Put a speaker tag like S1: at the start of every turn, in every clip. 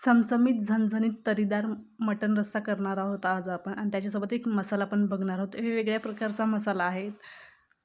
S1: चमचमीत झणझणीत तरीदार मटण रस्सा करणार आहोत आज आपण. आणि त्याच्यासोबत एक मसाला पण बघणार आहोत. वेगवेगळ्या प्रकारचा मसाला आहे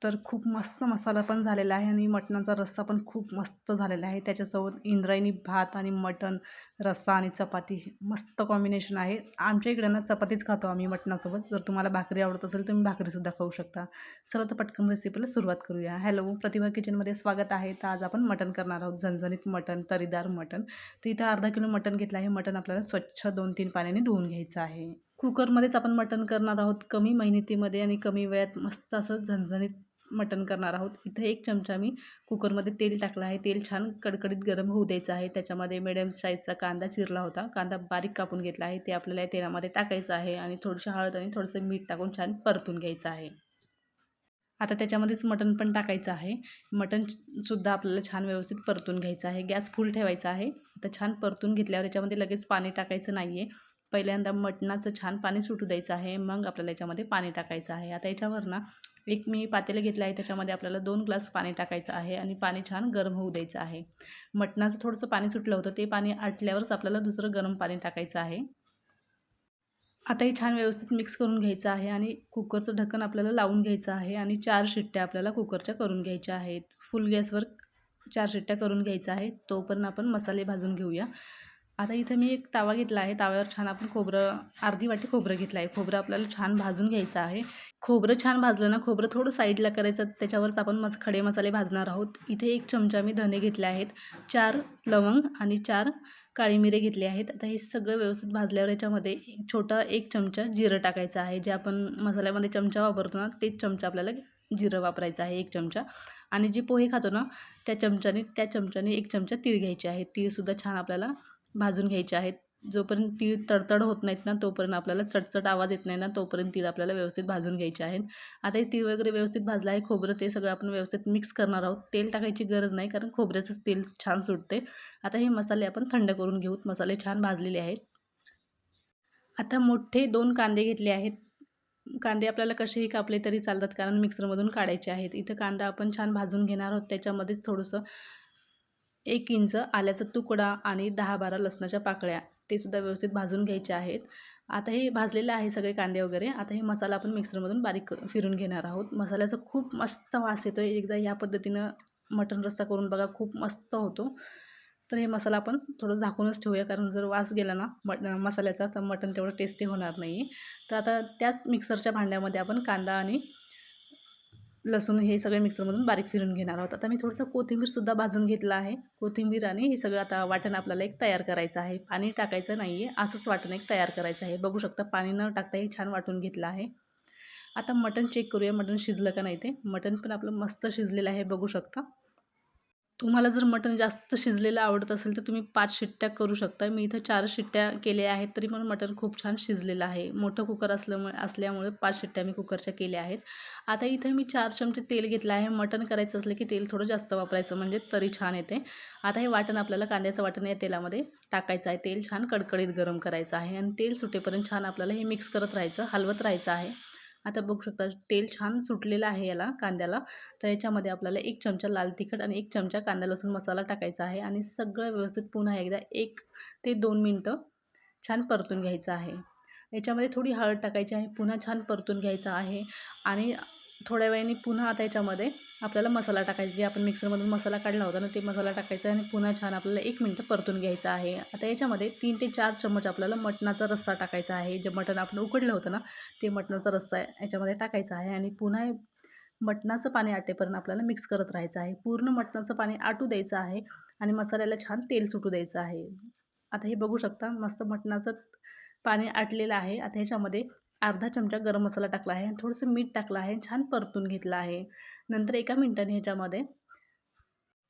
S1: तर खूप मस्त मसाला पण झालेला आहे आणि मटणाचा रस्सा पण खूप मस्त झालेला आहे. त्याच्यासोबत इंद्रायणी भात आणि मटण रस्सा आणि चपाती मस्त कॉम्बिनेशन आहे. आमच्या इकडे ना चपातीच खातो आम्ही मटणासोबत. जर तुम्हाला भाकरी आवडत असेल तुम्ही भाकरीसुद्धा खाऊ शकता. चला तर पटकन रेसिपीला सुरुवात करूया. हॅलो प्रतिभा किचनमध्ये स्वागत आहे. तर आज आपण मटण करणार आहोत. झणझणीत मटण तरीदार मटण. तर इथं अर्धा किलो मटण घेतलं आहे. मटण आपल्याला स्वच्छ दोन तीन पाण्याने धुवून घ्यायचं आहे. कुकरमध्येच आपण मटण करणार आहोत कमी मेहनतीमध्ये आणि कमी वेळात. मस्त असं झणझणीत मटण करणार आहोत. इथं एक चमचा मी कुकरमध्ये तेल टाकलं आहे. तेल छान कडकडीत गरम होऊ द्यायचं आहे. त्याच्यामध्ये मिडियम साईजचा कांदा चिरला होता. कांदा बारीक कापून घेतला आहे. ते आपल्याला तेलामध्ये टाकायचं आहे आणि थोडीशी हळद आणि थोडंसं मीठ टाकून छान परतून घ्यायचं आहे. आता त्याच्यामध्येच मटण पण टाकायचं आहे. मटणसुद्धा आपल्याला छान व्यवस्थित परतून घ्यायचं आहे. गॅस फुल ठेवायचा आहे. आता छान परतून घेतल्यावर याच्यामध्ये लगेच पाणी टाकायचं नाही आहे पहिल्यांदा मटणाचं छान पाणी सुटू द्यायचं आहे मग आपल्याला याच्यामध्ये पाणी टाकायचं आहे. आता याच्यावर ना एक मी पातेलं घेतलं आहे त्याच्यामध्ये आपल्याला दोन ग्लास पाणी टाकायचं आहे आणि पाणी छान गरम होऊ द्यायचं आहे. मटणाचं थोडंसं पाणी सुटलं होतं ते पाणी आटल्यावरच आपल्याला दुसरं गरम पाणी टाकायचं आहे. आता हे छान व्यवस्थित मिक्स करून घ्यायचं आहे आणि कुकरचं ढक्कन आपल्याला लावून घ्यायचं आहे आणि चार शिट्ट्या आपल्याला कुकरच्या करून घ्यायच्या आहेत. फुल गॅसवर चार शिट्ट्या करून घ्यायचं आहे तोपर्यंत आपण मसाले भाजून घेऊया. आता इथं मी एक तवा घेतला आहे. तव्यावर छान आपण खोबरं अर्धी वाटी खोबरं घेतलं आहे. खोबरं आपल्याला छान भाजून घ्यायचं आहे. खोबरं छान भाजलं ना खोबरं थोडं साईडला करायचं त्याच्यावरच आपण मस खडे मसाले भाजणार आहोत. इथे एक चमचा मी धने घेतले आहेत. चार लवंग आणि चार काळी मिरे घेतले आहेत. आता हे सगळं व्यवस्थित भाजल्यावर याच्यामध्ये एक छोटा एक चमचा जिरं टाकायचं आहे. जे आपण मसाल्यामध्ये चमचा वापरतो ना तेच चमचा आपल्याला जिरं वापरायचं आहे एक चमचा. आणि जे पोहे खातो ना त्या चमच्याने त्या चमच्याने एक चमचा तीळ घ्यायचे आहे. तीळसुद्धा छान आपल्याला भाजून घ्यायचे आहेत. जोपर्यंत तीळ तडतड होत नाहीत ना तोपर्यंत आपल्याला चटचट आवाज येत नाही ना तोपर्यंत तीळ आपल्याला व्यवस्थित भाजून घ्यायचे आहेत. आता हे तीळ वगैरे व्यवस्थित भाजलं आहे खोबरं ते सगळं आपण व्यवस्थित मिक्स करणार आहोत. तेल टाकायची गरज नाही कारण खोबऱ्याचंच तेल छान सुटते आता हे मसाले आपण थंड करून घेऊत मसाले छान भाजलेले आहेत. आता मोठे दोन कांदे घेतले आहेत. कांदे आपल्याला कसेही कापले तरी चालतात कारण मिक्सरमधून काढायचे आहेत. इथं कांदा आपण छान भाजून घेणार आहोत. त्याच्यामध्येच थोडंसं एक इंच आल्याचा तुकडा आणि दहा बारा लसणाच्या पाकळ्या ते सुद्धा व्यवस्थित भाजून घ्यायचे आहेत. आता हे भाजलेलं आहे सगळे कांदे वगैरे. आता हे मसाला आपण मिक्सरमधून बारीक फिरून घेणार आहोत. मसाल्याचा खूप मस्त वास येतो आहे एकदा या पद्धतीनं मटण रस्सा करून बघा खूप मस्त होतो. तर हे मसाला आपण थोडं झाकूनच ठेवूया कारण जर वास गेला ना मट मसाल्याचा तर मटण तेवढं टेस्टी होणार नाही तर आता त्याच मिक्सरच्या भांड्यामध्ये आपण कांदा आणि लसूण हे सगळे मिक्सरमधून बारीक फिरून घेणार आहोत. आता मी थोडंसं कोथिंबीरसुद्धा भाजून घेतलं आहे. कोथिंबीर आणि हे सगळं आता वाटण आपल्याला एक तयार करायचं आहे. पाणी टाकायचं नाही आहे असंच वाटण एक तयार करायचं आहे. बघू शकता पाणी न टाकता हे छान वाटून घेतलं आहे. आता मटण चेक करूया मटण शिजलं का नाही ते. मटण पण आपलं मस्त शिजलेलं आहे बघू शकता. तुम्हाला जर मटण जास्त शिजलेलं आवडत असेल तर तुम्ही पाच शिट्ट्या करू शकता. मी इथं चार शिट्ट्या केल्या आहेत तरी पण मटण खूप छान शिजलेलं आहे. मोठं कुकर असल्यामुळे असल्यामुळे पाच शिट्ट्या मी कुकरच्या केल्या आहेत. आता इथं मी चार चमचे तेल घेतलं आहे. मटण करायचं असलं की तेल थोडं जास्त वापरायचं म्हणजे तरी छान येते. आता हे वाटण आपल्याला कांद्याचं वाटण या तेलामध्ये टाकायचं आहे. तेल छान कडकडीत गरम करायचं आहे आणि तेल सुटेपर्यंत छान आपल्याला हे मिक्स करत राहायचं हलवत राहायचं आहे. आता बघू शकता तेल छान सुटलेलं आहे याला कांद्याला. तर याच्यामध्ये आपल्याला एक चमचा लाल तिखट आणि एक चमचा कांदा लसूण मसाला टाकायचा आहे आणि सगळं व्यवस्थित पुन्हा एकदा एक ते दोन मिनटं छान परतून घ्यायचं आहे. याच्यामध्ये थोडी हळद टाकायची आहे पुन्हा छान परतून घ्यायचं आहे आणि थोड्या वेळाने पुन्हा आता याच्यामध्ये आपल्याला मसाला टाकायचा जे आपण मिक्सरमधून मसाला काढला होता ना ते मसाला टाकायचा आणि पुन्हा छान आपल्याला एक मिनटं परतून घ्यायचं आहे. आता याच्यामध्ये तीन ते चार चम्मच आपल्याला मटणाचा रस्सा टाकायचा आहे. जे मटण आपण उकडलं होतं ना ते मटणाचा रस्सा याच्यामध्ये टाकायचा आहे आणि पुन्हा मटणाचं पाणी आटेपर्यंत आपल्याला मिक्स करत राहायचं आहे. पूर्ण मटणाचं पाणी आटू द्यायचं आहे आणि मसाल्याला छान तेल सुटू द्यायचं आहे. आता हे बघू शकता मस्त मटणाचं पाणी आटलेलं आहे. आता ह्याच्यामध्ये अर्धा चमचा गरम मसाला टाकला आहे आणि थोडंसं मीठ टाकलं आहे छान परतून घेतलं आहे. नंतर एका मिनटाने ह्याच्यामध्ये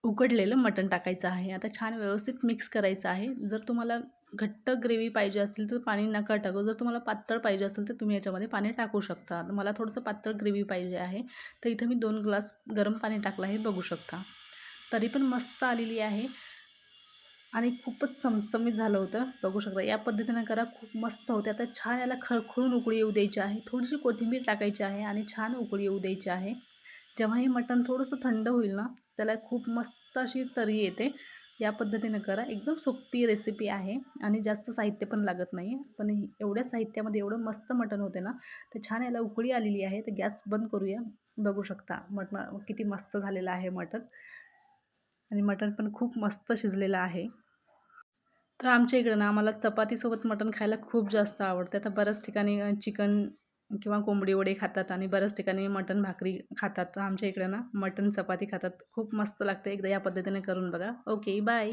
S1: उकडलेलं मटण टाकायचं आहे. आता छान व्यवस्थित मिक्स करायचं आहे. जर तुम्हाला घट्ट ग्रेव्ही पाहिजे असेल तर पाणी नका टाकू. जर तुम्हाला पातळ पाहिजे असेल तर तुम्ही याच्यामध्ये पाणी टाकू शकता. मला थोडंसं पातळ ग्रेव्ही पाहिजे आहे. तर इथं मी दोन ग्लास गरम पाणी टाकलं आहे बघू शकता. तरी पण मस्त आलेली आहे. आणि खूपच चमचमीत झालं होतं. बघू शकता या पद्धतीनं करा. खूप मस्त होते. आता छान याला खळखळून उकळी येऊ द्यायची आहे. थोडीशी कोथिंबीर टाकायची आहे आणि छान उकळी येऊ द्यायची आहे. जेव्हा हे मटण थोडंसं थंड होईल ना त्याला खूप मस्त अशी तरी येते. या पद्धतीनं करा. एकदम सोपी रेसिपी आहे आणि जास्त साहित्य पण लागत नाही पण एवढ्या साहित्यामध्ये एवढं मस्त मटण होते ना तर छान याला उकळी आलेली आहे. तर गॅस बंद करूया. बघू शकता मटण किती मस्त झालेलं आहे मटण. आणि मटण पण खूप मस्त शिजलेलं आहे. तर आमच्या इकडं ना आम्हाला चपातीसोबत मटण खायला खूप जास्त आवडतं. आता बऱ्याच ठिकाणी चिकन किंवा कोंबडी वडे खातात आणि बऱ्याच ठिकाणी मटण भाकरी खातात. तर आमच्या इकडं ना मटण चपाती खातात. खूप मस्त लागते. एकदा या पद्धतीने करून बघा. Okay bye.